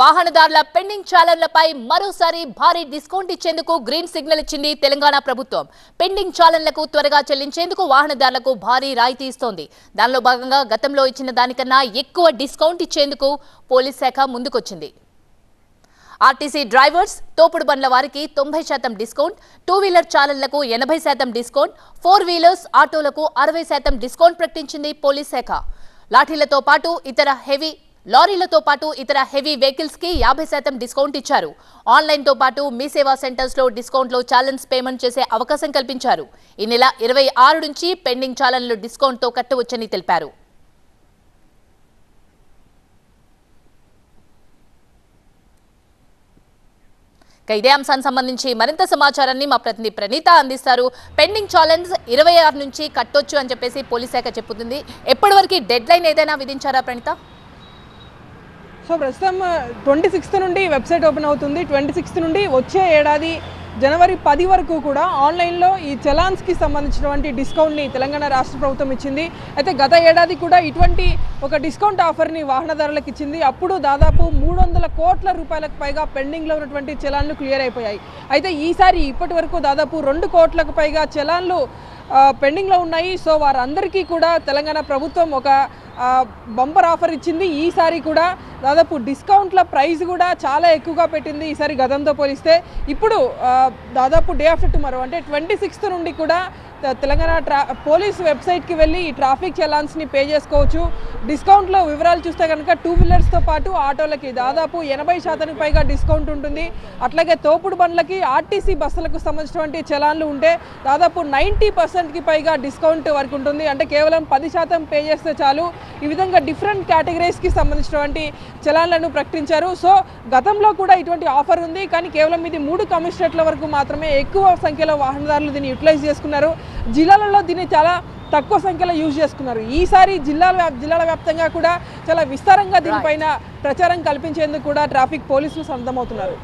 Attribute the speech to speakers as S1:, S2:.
S1: వాహనదారుల pending చాలన్లపై మరోసారి భారీ discount ఇచ్చేందుకు గ్రీన్ సిగ్నల్ ఇచ్చింది తెలంగాణ ప్రభుత్వం. పెండింగ్ చాలన్లకు త్వరగా చెల్లించేందుకు వాహనదారులకు భారీ రాయితీ ఇస్తోంది. దానిలో భాగంగా గతంలో ఇచ్చిన దానికన్నా ఎక్కువ డిస్కౌంట్ ఇచ్చేందుకు పోలీస్ శాఖ ముందుకొచ్చింది. ఆర్టీసీ డ్రైవర్స్ తోపుడు బండ్ల వారికి తొంభై శాతం డిస్కౌంట్ టూ వీలర్ చాలన్లకు ఎనభై శాతం డిస్కౌంట్ ఫోర్ వీలర్స్ ఆటోలకు అరవై శాతం డిస్కౌంట్ ప్రకటించింది పోలీస్ శాఖ. లాఠీలతో పాటు ఇతర హెవీ లారీలతో పాటు ఇతర హెవీ వెహికల్స్కి యాభై శాతం డిస్కౌంట్ ఇచ్చారు. ఆన్లైన్తో పాటు మీ సేవా సెంటర్స్లో డిస్కౌంట్లో ఛాలెంజ్ పేమెంట్ చేసే అవకాశం కల్పించారు. ఈ నెల ఇరవై ఆరు నుంచి పెండింగ్ ఛాలెంజ్లు డిస్కౌంట్తో కట్టవచ్చని తెలిపారు. ఇదే అంశానికి సంబంధించి మరింత సమాచారాన్ని మా ప్రతినిధి ప్రణీత అందిస్తారు. పెండింగ్ ఛాలెంజ్ ఇరవై ఆరు నుంచి కట్టొచ్చు అని చెప్పేసి పోలీస్ శాఖ చెబుతుంది. ఎప్పటి వరకు డెడ్ లైన్ ఏదైనా విధించారా ప్రణీత?
S2: సో ప్రస్తుతం ట్వంటీ సిక్స్త్ నుండి వెబ్సైట్ ఓపెన్ అవుతుంది. ట్వంటీ సిక్స్త్ నుండి వచ్చే ఏడాది జనవరి పది వరకు కూడా ఆన్లైన్లో ఈ చలాన్స్కి సంబంధించినటువంటి డిస్కౌంట్ని తెలంగాణ రాష్ట్ర ప్రభుత్వం ఇచ్చింది. అయితే గత ఏడాది కూడా ఇటువంటి ఒక డిస్కౌంట్ ఆఫర్ని వాహనదారులకు ఇచ్చింది. అప్పుడు దాదాపు మూడు వందల కోట్ల రూపాయలకు పైగా పెండింగ్లో ఉన్నటువంటి చలాన్లు క్లియర్ అయిపోయాయి. అయితే ఈసారి ఇప్పటి వరకు దాదాపు రెండు కోట్లకు పైగా చలాన్లు పెండింగ్లో ఉన్నాయి. సో వారందరికీ కూడా తెలంగాణ ప్రభుత్వం ఒక బంపర్ ఆఫర్ ఇచ్చింది. ఈసారి కూడా దాదాపు డిస్కౌంట్ల ప్రైస్ కూడా చాలా ఎక్కువగా పెట్టింది ఈసారి గతంతో పోలిస్తే. ఇప్పుడు దాదాపు డే ఆఫ్టర్ టుమారో అంటే ట్వంటీ సిక్స్త్ నుండి కూడా తెలంగాణ ట్రా పోలీస్ వెబ్సైట్కి వెళ్ళి ఈ ట్రాఫిక్ చలాన్స్ని పే చేసుకోవచ్చు. డిస్కౌంట్లో వివరాలు చూస్తే కనుక టూ వీలర్స్తో పాటు ఆటోలకి దాదాపు ఎనభై శాతానికి పైగా డిస్కౌంట్ ఉంటుంది. అట్లాగే తోపుడు బండ్లకి ఆర్టీసీ బస్సులకు సంబంధించినటువంటి చలాన్లు ఉంటే దాదాపు నైంటీ పర్సెంట్కి పైగా డిస్కౌంట్ వరకు ఉంటుంది. అంటే కేవలం పది శాతం పే చేస్తే చాలు. ఈ విధంగా డిఫరెంట్ కేటగిరీస్కి సంబంధించినటువంటి చలాన్లను ప్రకటించారు. సో గతంలో కూడా ఇటువంటి ఆఫర్ ఉంది. కానీ కేవలం ఇది మూడు కమిషనరేట్ల వరకు మాత్రమే ఎక్కువ సంఖ్యలో వాహనదారులు దీన్ని యూటిలైజ్ చేసుకున్నారు. జిల్లాలలో దీన్ని చాలా తక్కువ సంఖ్యలో యూజ్ చేసుకున్నారు. ఈసారి జిల్లాల జిల్లాల వ్యాప్తంగా కూడా చాలా విస్తారంగా దీనిపైన ప్రచారం కల్పించేందుకు కూడా ట్రాఫిక్ పోలీసులు సన్నద్ధమవుతున్నారు.